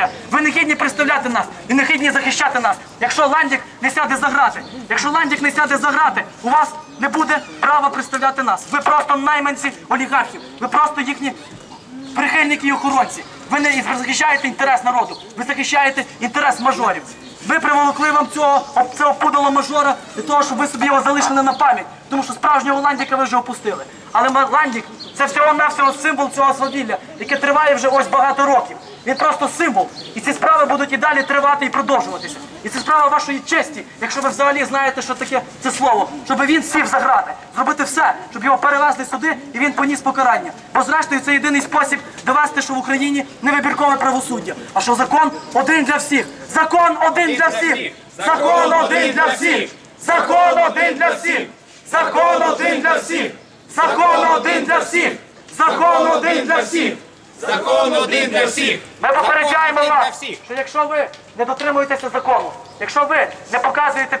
свавілля. Ви не гідні представляти нас і не гідні захищати нас. Якщо Ландік не сяде за грати, якщо Ландік не сяде за грати, у вас не буде права представляти нас. Ви просто найманці олігархів. Ви просто їхні прихильники і охоронці. Ви не захищаєте інтерес народу, ви захищаєте інтерес мажорів. Ви приволокли вам цього, цього пудало мажора для того, щоб ви собі його залишили на пам'ять, тому що справжнього Ландіка ви вже опустили. Але Ландік це всього-навсього символ цього свавілля, яке триває вже ось багато років. Він просто символ. І ці справи будуть і далі тривати і продовжуватися. І це справа вашої честі, якщо ви взагалі знаєте, що таке це слово, щоб він сів за грати, зробити все, щоб його перевезли сюди і він поніс покарання. Бо зрештою це єдиний спосіб довести, що в Україні не вибіркове правосуддя, а що закон один для всіх. Закон один для всіх. Закон один для всіх. Закон один для всіх. Закон один для всіх. Закон один для всіх. Закон один для всіх. Закон один для всіх. Ми попереджаємо вас, що якщо ви не дотримуєтеся закону, якщо ви не показуєте